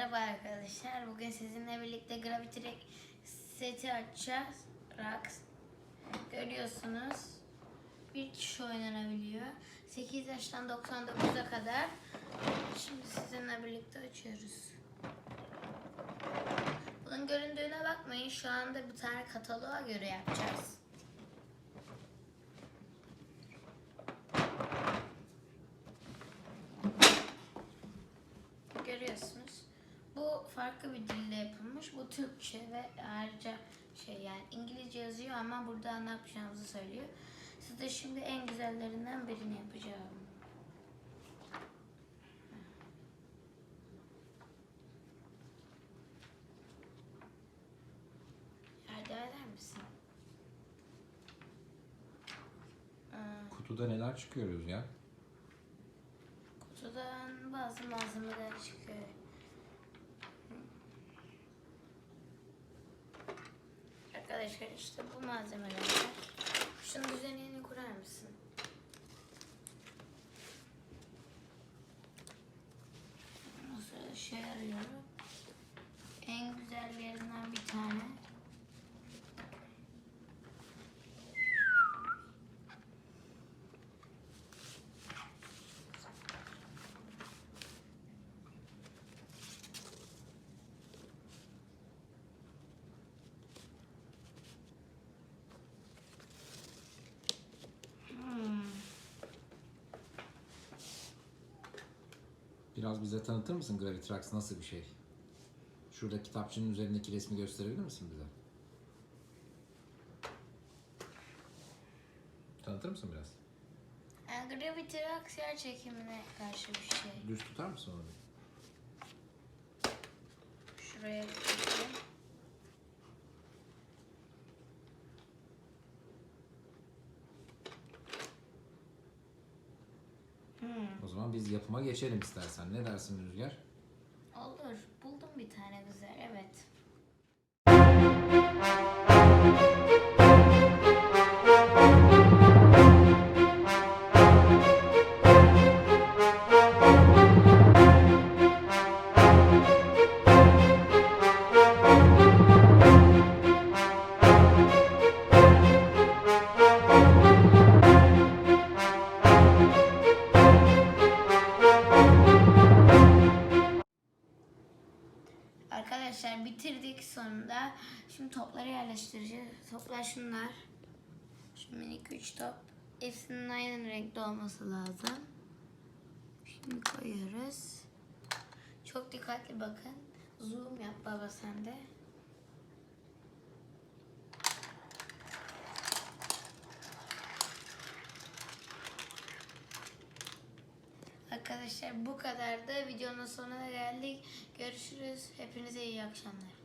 Merhaba arkadaşlar. Bugün sizinle birlikte Gravity seti açacağız. Rax. Görüyorsunuz. Bir kişi oynanabiliyor. 8 yaştan 99'a kadar. Şimdi sizinle birlikte açıyoruz. Bunun göründüğüne bakmayın. Şu anda bir tane kataloğa göre yapacağız. Görüyorsunuz. Bu farklı bir dille yapılmış. Bu Türkçe ve ayrıca şey yani İngilizce yazıyor ama burada ne yapacağımızı söylüyor. Size şimdi en güzellerinden birini yapacağım. Yardım eder misin? Aa, Kutuda neler çıkıyor Rüzgar? Kutudan bazı malzemeler çıkıyor. Arkadaşlar işte bu malzemeler var. Şunun düzenini kurar mısın? Ondan sonra şey arıyorum. En güzellerinden bir tane. Biraz bize tanıtır mısın Gravitrax nasıl bir şey? Şurada kitapçının üzerindeki resmi gösterebilir misin bize? Tanıtır mısın biraz? Yani Gravity Rocks yer çekimine karşı bir şey. Düz tutar mısın onu? Şuraya koyayım. O zaman biz yapıma geçelim istersen. Ne dersin Rüzgar? Arkadaşlar bitirdik sonunda. Şimdi topları yerleştireceğiz. Toplar şunlar. Şu minik 3 top. Hepsinin aynı renkte olması lazım. Şimdi koyuyoruz. Çok dikkatli bakın. Zoom yap baba sen de. Arkadaşlar bu kadar da videonun sonuna geldik. Görüşürüz. Hepinize iyi akşamlar.